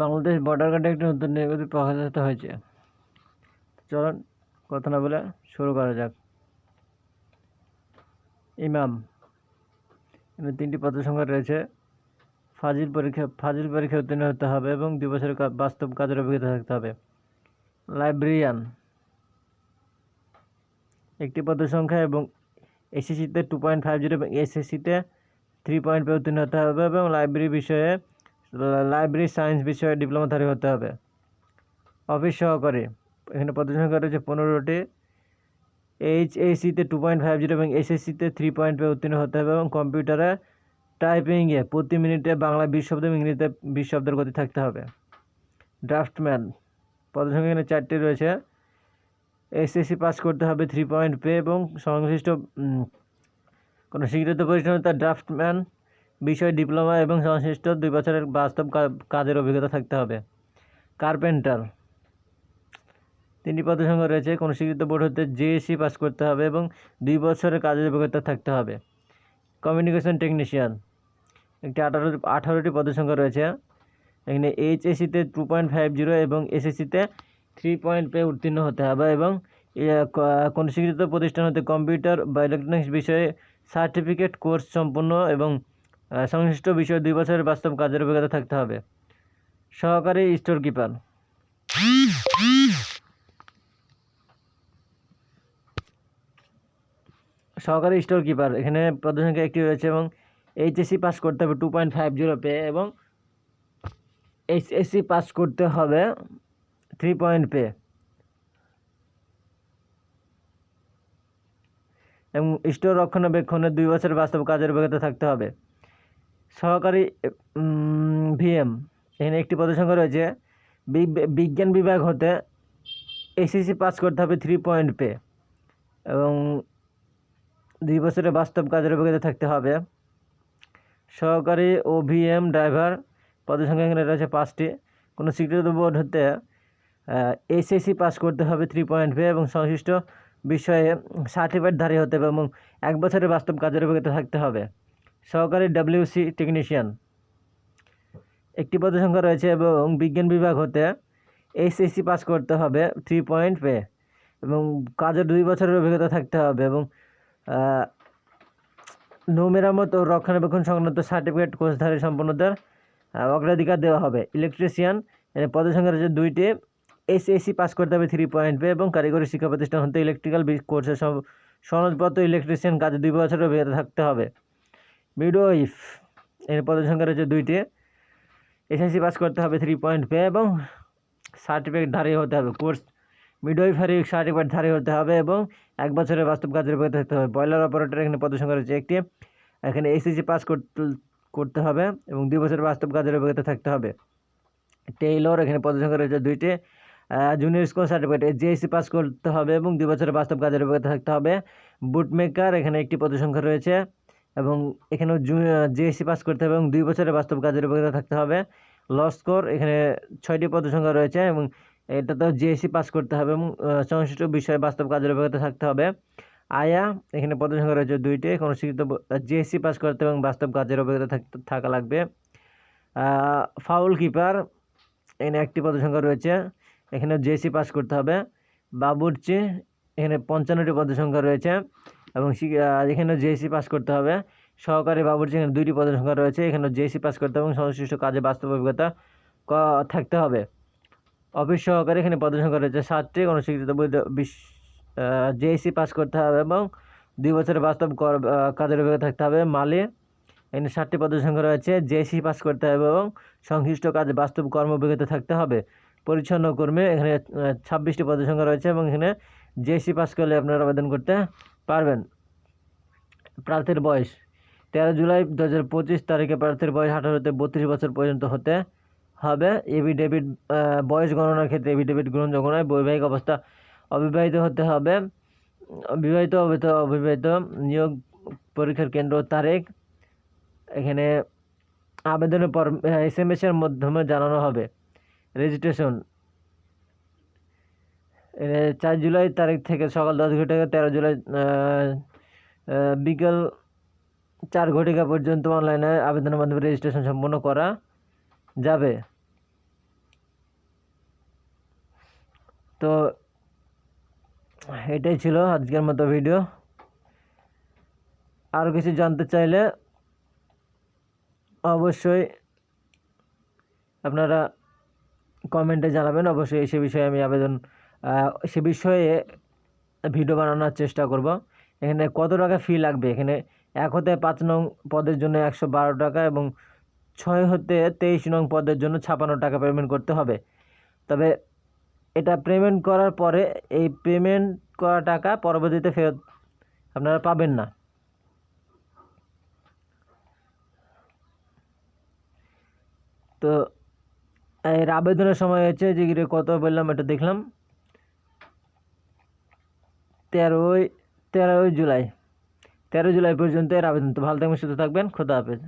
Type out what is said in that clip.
Bangladesh border গার্ডে একটি নতুন নিয়োগটি প্রকাশিত হয়েছে। চলুন, কথা না বলে শুরু করা যাক। ইমাম এখানে তিনটি পদ সংখ্যা রয়েছে। ফাজিল পরীক্ষা ফাজিল পরীক্ষা উত্তীর্ণ হতে হবে এবং দুই বছরের বাস্তব কাজের অভিজ্ঞতা থাকতে হবে। লাইব্রেরিয়ান, একটি পদ সংখ্যা এবং এসএসসিতে টু পয়েন্ট ফাইভ জিরো এবং এসএসসিতে থ্রি পয়েন্ট উত্তীর্ণ হতে হবে এবং লাইব্রেরি বিষয়ে লাইব্রেরি সায়েন্স বিষয়ে ডিপ্লোমাধারী হতে হবে। অফিস সহকারী। এখানে পদ সংখ্যা রয়েছে পনেরোটি। এইচ এসিতে টু পয়েন্ট ফাইভ জিরো এবং এসএসসিতে থ্রি পয়েন্ট উত্তীর্ণ হতে হবে এবং কম্পিউটারে টাইপিংয়ে প্রতি মিনিটে বাংলা বিশ শব্দ এবং ইংরেজিতে বিশ শব্দের গতি থাকতে হবে। ড্রাফটম্যান পদসংখ্যা এখানে চারটি রয়েছে। এসএসসি পাস করতে হবে থ্রি পয়েন্ট পে এবং সংশ্লিষ্ট কোনো স্বীকৃত প্রতিষ্ঠানে তার ড্রাফটম্যান বিষয় ডিপ্লোমা এবং সংশ্লিষ্ট দুই বছরের বাস্তব কাজের অভিজ্ঞতা থাকতে হবে। কার্পেন্টার। তিনটি পদসংখ্যা রয়েছে কোনো স্বীকৃত বোর্ড হতে জেএসসি পাস করতে হবে এবং দুই বছরের কাজের অভিজ্ঞতা থাকতে হবে। কমিউনিকেশন টেকনিশিয়ান একটি আঠারো, আঠারোটি পদসংখ্যা রয়েছে। এখানে এইচএসসিতে টু পয়েন্ট ফাইভ জিরো এবং এসএসসিতে থ্রি পয়েন্ট পে উত্তীর্ণ হতে হবে এবং কোনো স্বীকৃত প্রতিষ্ঠান হতে কম্পিউটার বা ইলেকট্রনিক্স বিষয়ে সার্টিফিকেট কোর্স সম্পন্ন এবং সংশ্লিষ্ট বিষয়ে দুই বছরের বাস্তব কাজের অভিজ্ঞতা থাকতে হবে। সহকারী স্টোর কিপার সহকারী স্টোর কিপার এখানে পদসংখ্যা একটি রয়েছে এবং এইচএসসি পাস করতে হবে টু পয়েন্ট ফাইভ জিরো পে এবং এইচএসসি পাস করতে হবে থ্রি পয়েন্ট পে। এবং স্টোর রক্ষণাবেক্ষণের দুই বছর বাস্তব কাজের অভিজ্ঞতা থাকতে হবে। সহকারী ভিএম। এখানে একটি পদসংখ্যা রয়েছে। বিগ- বিজ্ঞান বিভাগ হতে এসএসসি পাস করতে হবে থ্রি পয়েন্ট পে। এবং দুই বছরের বাস্তব কাজের অভিজ্ঞতা থাকতে হবে। সহকারী ও ভিএম ড্রাইভার পদসংখ্যা এখানে রয়েছে পাঁচটি। কোনো স্বীকৃত বোর্ড হতে এসএসসি পাস করতে হবে থ্রি পয়েন্ট পে এবং সংশ্লিষ্ট বিষয়ে সার্টিফিকেটধারী হতে হবে এবং এক বছরের বাস্তব কাজের অভিজ্ঞতা থাকতে হবে। সহকারী ডাব্লিউসি টেকনিশিয়ান একটি পদসংখ্যা রয়েছে এবং বিজ্ঞান বিভাগ হতে এসএসসি পাস করতে হবে থ্রি পয়েন্ট পে এবং কাজের দুই বছরের অভিজ্ঞতা থাকতে হবে এবং নৌ মেরামত ও রক্ষণাবেক্ষণ সংক্রান্ত সার্টিফিকেট কোর্সধারী সম্পন্নদের অগ্রাধিকার দেওয়া হবে। ইলেকট্রিশিয়ান পদের সংখ্যা রয়েছে দুইটি। এসএসসি পাস করতে হবে থ্রি পয়েন্ট পে এবং কারিগরি শিক্ষা প্রতিষ্ঠান হতে ইলেকট্রিক্যাল কোর্সের সনদপত্র ইলেকট্রিশিয়ান কাজে দুই বছরের অভিজ্ঞতা থাকতে হবে। মিডওয়াইফ এর পদের সংখ্যা রয়েছে দুইটি। এসএসসি পাস করতে হবে থ্রি পয়েন্ট পে এবং সার্টিফিকেটধারী হতে হবে। কোর্স মিডওয়াইফারি সার্টিফিকেটধারী হতে হবে এবং এক বছরের বাস্তব কাজের অভিজ্ঞতা থাকতে হবে। ব্রয়লার অপারেটর এখানে পদ সংখ্যা রয়েছে একটি। এখানে এসএসসি পাস করতে হবে এবং দুই বছরের বাস্তব কাজের অভিজ্ঞতা থাকতে হবে। টেইলর এখানে পদ সংখ্যা রয়েছে দুইটি। Junior school certificate JSC pass করতে হবে এবং দুই বছরের বাস্তব কাজের অভিজ্ঞতা থাকতে হবে। বুটমেকার এখানে একটি পদ সংখ্যা রয়েছে। এবং এখানেও জু জিএসসি পাস করতে হবে এবং দুই বছরের বাস্তব কাজের অভিজ্ঞতা থাকতে হবে। লস্কর এখানে ছয়টি পদ সংখ্যা রয়েছে এবং এটাতেও জিএসসি পাস করতে হবে এবং সংশ্লিষ্ট বিষয়ে বাস্তব কাজের অভিজ্ঞতা থাকতে হবে। আয়া, এখানে পদ সংখ্যা রয়েছে দুইটি কোনো শিক্ষিত জিএসসি পাস করতে এবং বাস্তব কাজের অভিজ্ঞতা থাক- থাকা লাগবে। ফাউল কিপার এখানে একটি পদ সংখ্যা রয়েছে এখানে জিএসসি পাস করতে হবে। বাবুর্চি, এখানে পঞ্চান্নটি পদ সংখ্যা রয়েছে। এবং এখানে জিএসসি পাস করতে হবে। সহকারী বাবুর্চি এখানে দুইটি পদ সংখ্যা রয়েছে এখানে জিএসসি পাস করতে হবে এবং সংশ্লিষ্ট কাজে বাস্তব অভিজ্ঞতা থাকতে হবে। অফিস সহকারী এখানে পদ সংখ্যা রয়েছে সাতটি কোনো স্বীকৃত জেএসসি পাস করতে হবে এবং দুই বছরের বাস্তব কাজের অভিজ্ঞতা থাকতে হবে। মালে, এখানে ষাটটি পদের সংখ্যা রয়েছে জেএসসি পাস করতে হবে এবং সংশ্লিষ্ট কাজে বাস্তব কর্ম অভিজ্ঞতা থাকতে হবে। পরিচ্ছন্ন কর্মী, এখানে ছাব্বিশটি পদের সংখ্যা রয়েছে এবং এখানে জেএসসি পাস করলে আপনারা আবেদন করতে পারবেন? প্রার্থীর বয়স তেরো জুলাই দু হাজার পঁচিশ তারিখে প্রার্থীর বয়স আঠারো হতে বত্রিশ বছর পর্যন্ত হতে হবে। এভিডেভিট বয়স গণনার ক্ষেত্রে এভিডেভিট গ্রহণযোগ্য নয় বৈবাহিক অবস্থা অবিবাহিত হতে হবে। বিবাহিত অবিবাহিত অবিবাহিত নিয়োগ পরীক্ষার কেন্দ্র তারিখ এখানে আবেদনের পর এস এম এর মাধ্যমে জানানো হবে। রেজিস্ট্রেশন চার জুলাই তারিখ থেকে সকাল দশ ঘটিকা তেরো জুলাই বিকেল চার ঘটিকা পর্যন্ত অনলাইনে আবেদনের মাধ্যমে রেজিস্ট্রেশন সম্পন্ন করা যাবে। তো এটাই ছিল আজকের মতো ভিডিও আরও কিছু জানতে চাইলে অবশ্যই আপনারা কমেন্টে জানাবেন। অবশ্যই সে বিষয়ে আমি আবেদন সে বিষয়ে ভিডিও বানানোর চেষ্টা করব। এখানে কত টাকা ফি লাগবে? এখানে এক হতে পাঁচ নং পদের জন্য একশো বারো টাকা এবং ছয় হতে তেইশ নং পদের জন্য ছাপান্ন টাকা পেমেন্ট করতে হবে। তবে এটা পেমেন্ট করার পরে এই পেমেন্ট করা টাকা পরবর্তীতে ফেরত আপনারা পাবেন না। তো, এর আবেদনের সময় হচ্ছে যে কত বললাম এটা দেখলাম। তেরোই তেরোই জুলাই। তেরোই জুলাই পর্যন্ত এর আবেদন। তো ভালো থাকবেন, সুস্থ থাকবেন। খোদা হাফেজ।